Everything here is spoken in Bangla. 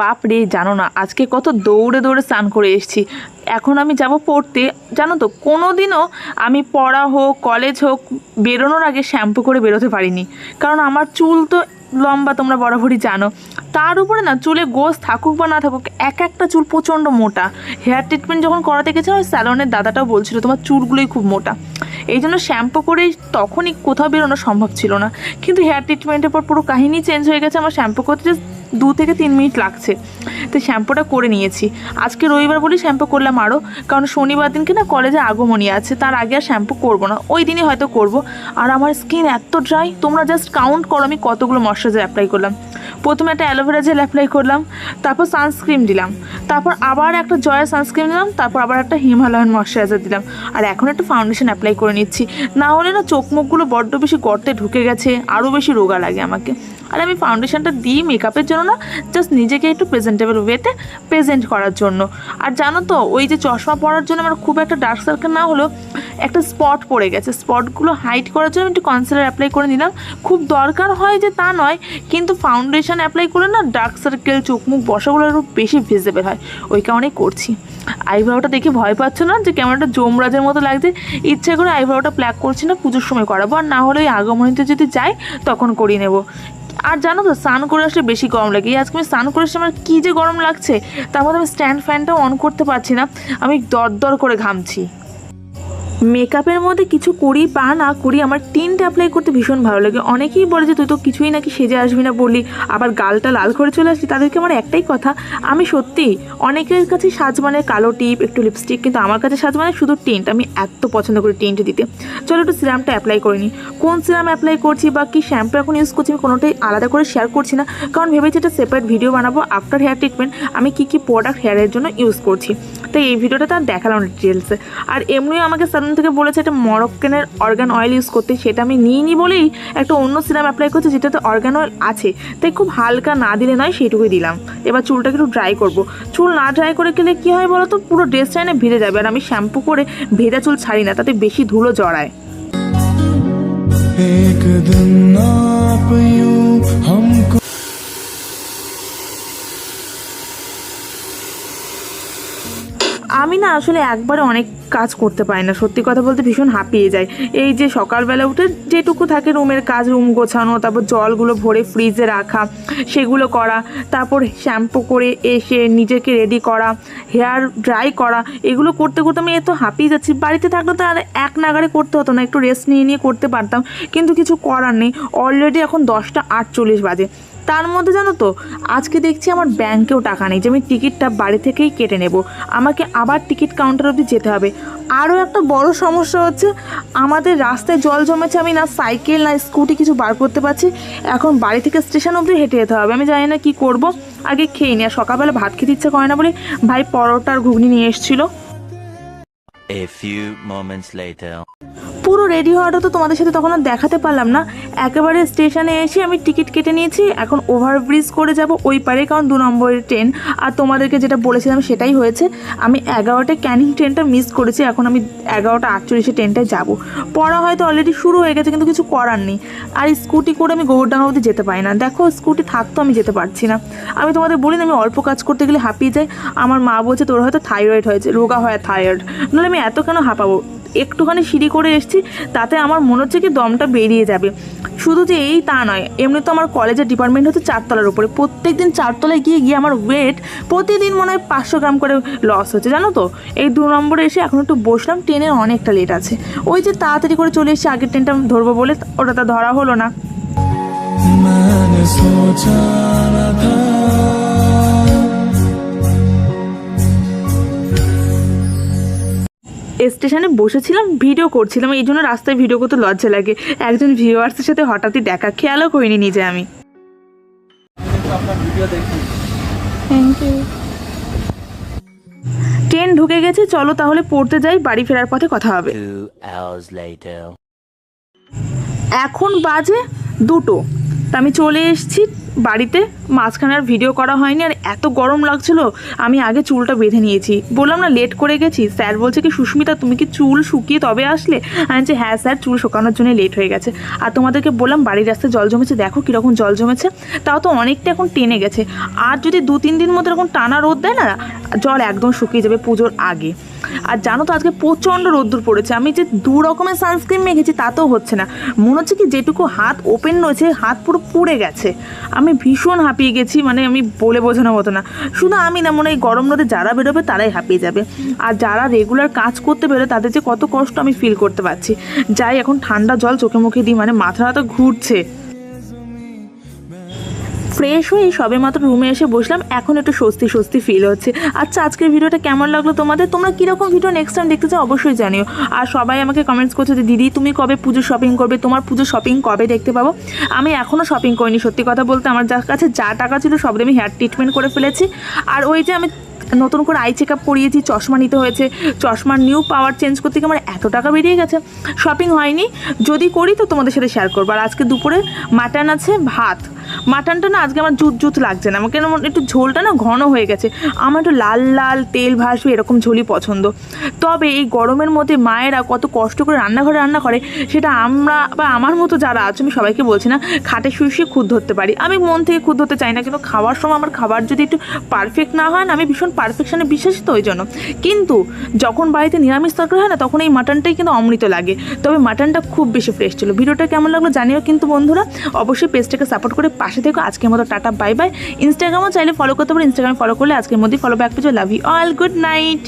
বাপ রে জানো না, আজকে কত দৌড়ে দৌড়ে স্নান করে এসেছি। এখন আমি যাব পড়তে, জানো তো কোনো দিনও আমি পড়া হোক কলেজ হোক, বেরোনোর আগে শ্যাম্পু করে বেরোতে পারিনি। কারণ আমার চুল তো লম্বা, তোমরা বরাবরই জানো। তার উপরে না, চুলে গোস থাকুক বা না থাকুক, এক একটা চুল প্রচণ্ড মোটা। হেয়ার ট্রিটমেন্ট যখন করাতে গেছিলাম, ওই স্যালনের দাদাটাও বলছিল, তোমার চুলগুলোই খুব মোটা। এই জন্য শ্যাম্পু করেই তখনই কোথাও বেরোনো সম্ভব ছিল না। কিন্তু হেয়ার ট্রিটমেন্টের পর পুরো কাহিনী চেঞ্জ হয়ে গেছে, আমার শ্যাম্পু করতে দু থেকে তিন মিনিট লাগছে। তো শ্যাম্পুটা করে নিয়েছি। আজকে রবিবার বলেই শ্যাম্পু করলাম আরও কারণ শনিবার দিনকে না কলেজে আগমনী আছে, তার আগে আর শ্যাম্পু করব না। ওই দিনই হয়তো করব। আর আমার স্কিন এত ড্রাই, তোমরা জাস্ট কাউন্ট করো, আমি কতগুলো ময়শ্চারাইজার অ্যাপ্লাই করলাম। প্রথমে একটা অ্যালোভেরা জেল অ্যাপ্লাই করলাম, তারপর সানস্ক্রিন দিলাম, তারপর আবার একটা জয়া সানস্ক্রিন দিলাম, তারপর আবার একটা হিমালয়ান ময়শ্চারাইজার দিলাম। আর এখন একটা ফাউন্ডেশন অ্যাপ্লাই করে নিচ্ছি। না হলে না চোখ মুখগুলো বড্ড বেশি গর্তে ঢুকে গেছে আরও বেশি রোগা লাগে আমাকে। আর আমি ফাউন্ডেশনটা দিই মেকআপের জন্য না জাস্ট নিজেকে একটু প্রেজেন্টেবল ওয়েতে প্রেজেন্ট করার জন্য। আর জানো তো, ওই যে চশমা পরার জন্য আমার খুব একটা ডার্ক সার্কেল না হলেও একটা স্পট পড়ে গেছে। স্পটগুলো হাইড করার জন্য আমি একটু কনসিলার অ্যাপ্লাই করে নিলাম। খুব দরকার হয় যে তা নয়, কিন্তু ফাউন্ডেশন অ্যাপ্লাই করে না ডার্ক সার্কেল চোখ মুখ বসাগুলো আরও বেশি ভিজিবল হয়। ওই কারণেই করছি। আইব্রোটা দেখে ভয় পাচ্ছ না যে কেমন একটা যমরাজের মতো লাগছে? ইচ্ছে করে আইব্রোটা প্ল্যাক করছি না, পুজোর সময় করাবো। আর না হলে ওই আগমনীতে যদি যাই, তখন করিয়ে নেব। আর জানো তো, স্নান করে আসলে বেশি গরম লাগে। আজকে আমি স্নান করে আসলে আমার কী যে গরম লাগছে, তার মধ্যে আমি স্ট্যান্ড ফ্যানটাও অন করতে পারছি না। আমি দর দর করে ঘামছি। মেকআপের মধ্যে কিছু করি বা না করি, আমার টিন্ট অ্যাপ্লাই করতে ভীষণ ভালো লাগে। অনেকেই বলে যে, তুই তো কিছুই নাকি সেজে আসবি না বললি, আবার গালটা লাল করে চলে আসলি। তাদেরকে আমার একটাই কথা, আমি সত্যি অনেকের কাছে সাজ মানে কালো টিপ, একটু লিপস্টিক কিন্তু আমার কাছে সাজ মানে শুধু টিন্ট আমি এত পছন্দ করি টিন্ট দিতে। চলো একটু সিরামটা অ্যাপ্লাই করে নিই কোন সিরাম অ্যাপ্লাই করছি বা কি শ্যাম্পু এখন ইউজ করছি, আমি কোনোটাই আলাদা করে শেয়ার করছি না, কারণ ভেবেছি এটা সেপারেট ভিডিও বানাবো আফটার হেয়ার ট্রিটমেন্ট আমি কী কী প্রোডাক্ট হেয়ারের জন্য ইউজ করছি। তাই এই ভিডিওটা তার দেখালাম ডিটেলসে আর এমনিও আমাকে সালন থেকে বলেছে একটা মরক্কানের অর্গান অয়েল ইউজ করতে সেটা আমি নিইনি বলেই একটা অন্য সিরাম অ্যাপ্লাই করছি যেটাতে অর্গান অয়েল আছে তাই খুব হালকা না দিলে নয় সেইটুকুই দিলাম এবার চুলটাকে একটু ড্রাই করব চুল না ড্রাই করে গেলে কী হয় বলো তো পুরো ড্রেসটা এনে ভিজে যাবে আর আমি শ্যাম্পু করে ভেজা চুল ছাড়ি না তাতে বেশি ধুলো জড়ায় एक दिन आप यूं हमको না, আসলে একবারে অনেক কাজ করতে পারি না। সত্যি কথা বলতে ভীষণ হাঁপিয়ে যায় এই যে সকালবেলা উঠে যেটুকু থাকে রুমের কাজ, রুম গোছানো, তারপর জলগুলো ভরে ফ্রিজে রাখা, সেগুলো করা, তারপর শ্যাম্পু করে এসে নিজেকে রেডি করা হেয়ার ড্রাই করা, এগুলো করতে করতে আমি এত হাঁপিয়ে যাচ্ছি। বাড়িতে থাকলে তো আর এক নাগারে করতে হতো না, একটু রেস্ট নিয়ে নিয়ে করতে পারতাম। কিন্তু কিছু করার নেই। অলরেডি এখন দশটা আটচল্লিশ বাজে। তার মধ্যে জানো তো, আজকে দেখছি আমার ব্যাংকেও টাকা নেই, যে আমি টিকিটটা বাড়ি থেকেই কেটে নেব। আমাকে আবার টিকিট কাউন্টার অবধি যেতে হবে। আরও একটা বড় সমস্যা হচ্ছে, আমাদের রাস্তায় জল জমেছে, আমি না সাইকেল, না স্কুটি কিছু বার করতে পারছি। এখন বাড়ি থেকে স্টেশন অবধি হেঁটে যেতে হবে। আমি জানি না কী করব, আগে খেয়ে নি। আর সকালবেলা ভাত খেতে ইচ্ছে করে না বলে ভাই পরোটা আর ঘুগনি নিয়ে এসেছিল. পুরো রেডি হওয়াটা তো তোমাদের সাথে তখন আর দেখাতে পারলাম না। একেবারে স্টেশনে এসে আমি টিকিট কেটে নিয়েছি, এখন ওভারব্রিজ করে যাব ওই পারে, কারণ দু নম্বরের ট্রেন আর তোমাদেরকে যেটা বলেছিলাম সেটাই হয়েছে, আমি এগারোটা ক্যানিং ট্রেনটা মিস করেছি, এখন আমি এগারোটা আটচল্লিশে ট্রেনটায় যাব। পড়া হয়তো অলরেডি শুরু হয়ে গেছে, কিন্তু কিছু করার নেই। আর স্কুটি করে আমি গোবরডাঙ্গা অবধি যেতে পারি না। দেখো স্কুটি থাকতো আমি যেতে পারছি না। আমি তোমাদের বলি না, আমি অল্প কাজ করতে গেলে হাঁপিয়ে যাই। আমার মা বলছে, তোর হয়তো থাইরয়েড হয়েছে, রোগা হয় থাইরয়েড নাহলে আমি এত কেন হাঁপাবো? একটুখানি সিঁড়ি করে এসেছি, তাতে আমার মনে হচ্ছে কি দমটা বেরিয়ে যাবে। শুধু যে এই তা নয়, এমনি তো আমার কলেজের ডিপার্টমেন্ট হচ্ছে চারতলার উপরে। প্রত্যেক দিন চারতলায় গিয়ে গিয়ে আমার ওয়েট প্রতিদিন মনে হয় পাঁচশো গ্রাম করে লস হচ্ছে, জানো তো? এই দু নম্বরে এসে এখন একটু বসলাম ট্রেনের অনেকটা লেট আছে। ওই যে তাড়াতাড়ি করে চলে এসেছি, আগের ট্রেনটা ধরবো বলে ওটা তা ধরা হলো না। স্টেশনে বসেছিলাম ভিডিও করছিলাম এই জন্য রাস্তায় ভিডিও করতে লজ্জা লাগে। একজন ভিউয়ার্সের সাথে হঠাৎই দেখা খেয়ালও করিনি নিজে আমি। ট্রেন ঢুকে গেছে চলো তাহলে পড়তে যাই বাড়ি ফেরার পথে কথা হবে। এখন বাজে দুটো। তা আমি চলে এসেছি বাড়িতে। মাঝখানে আর ভিডিও করা হয়নি, আর এত গরম লাগছিল, আমি আগে চুলটা বেঁধে নিয়েছি। বললাম না লেট করে গেছি। স্যার বলছে কি, সুস্মিতা, তুমি কি চুল শুকিয়ে তবে আসলে? আমি বলছি হ্যাঁ স্যার, চুল শুকানোর জন্য লেট হয়ে গেছে। আর তোমাদেরকে বললাম, বাড়ির রাস্তায় জল জমেছে, দেখো কীরকম জল জমেছে। তাও তো অনেকটা এখন টেনে গেছে। আর যদি দু তিন দিন মধ্যে এরকম টানা রোদ দেয় না, জল একদম শুকিয়ে যাবে পুজোর আগে। আর জানো তো আজকে প্রচণ্ড রোদ্দুর পড়েছে। আমি যে দু রকমের সানস্ক্রিন মেখেছি তাতেও হচ্ছে না। মনে হচ্ছে কি যেটুকু হাত ওপেন রয়েছে, হাত পুরো পুড়ে গেছে। আমি ভীষণ হাঁপিয়ে গেছি মানে আমি বলে বোঝানোর মতো না। শুধু আমি না, মনে এই গরম রোদে যারা বেরোবে তারাই হাঁপিয়ে যাবে। আর যারা রেগুলার কাজ করতে বেরোয়, তাদের যে কত কষ্ট আমি ফিল করতে পারছি। যাই, এখন ঠান্ডা জল চোখে মুখে দিই মানে মাথা তো ঘুরছে। ফ্রেশ হয়ে সবে মাত্র রুমে এসে বসলাম, এখন একটু স্বস্তি স্বস্তি ফিল হচ্ছে। আচ্ছা আজকের ভিডিওটা কেমন লাগল তোমাদের? তোমরা কীরকম ভিডিও নেক্সট টাইম দেখতে চাও অবশ্যই জানিও। আর সবাই আমাকে কমেন্টস করছে যে, দিদি, তুমি কবে পুজো শপিং করবে? তোমার পুজো শপিং কবে দেখতে পাবো? আমি এখনও শপিং করিনি, সত্যি কথা বলতে আমার যার কাছে যা টাকা ছিল সব আমি হেয়ার ট্রিটমেন্ট করে ফেলেছি। আর ওই যে আমি নতুন করে আই চেক আপ করিয়েছি, চশমা নিতে হয়েছে। চশমার নিউ পাওয়ার চেঞ্জ করতে গিয়ে আমার এত টাকা বেরিয়ে গেছে। শপিং হয়নি, যদি করি তো তোমাদের সাথে শেয়ার করব। আর আজকে দুপুরে মাটন আছে, ভাত। মাটনটা না আজকে আমার জুত জুত লাগছে না। আমাকে কেমন একটু ঝোলটা না ঘন হয়ে গেছে। আমার একটু লাল লাল তেল ভাসবে এরকম ঝোলই পছন্দ। তবে এই গরমের মধ্যে মায়েরা কত কষ্ট করে রান্নাঘরে রান্না করে, সেটা আমরা বা আমার মতো যারা আছে, আমি সবাইকে বলছি না, খাটে শুয়ে শুয়ে খুদ ধরতে পারি। আমি মন থেকে খুদ ধরতে চাই না, কিন্তু খাওয়ার সময় আমার খাবার যদি একটু পারফেক্ট না হয় না, আমি ভীষণ পারফেকশনে বিশ্বাসী তো ওই জন্য। কিন্তু যখন বাড়িতে নিরামিষ তরকারি হয় না, তখন এই মাটনটাই কিন্তু অমৃত লাগে। তবে মাটনটা খুব বেশি ফ্রেশ ছিল। ভিডিওটা কেমন লাগল জানিও কিন্তু বন্ধুরা। অবশ্যই পেজটাকে সাপোর্ট করে পাশে থেকো, আজকের মতো টাটা বাই বাই ইনস্টাগ্রামও চাইলে ফলো করতে পারো ইনস্টাগ্রামে ফলো করলে আজকের মধ্যেই ফলো ব্যাক পেজে love you all good night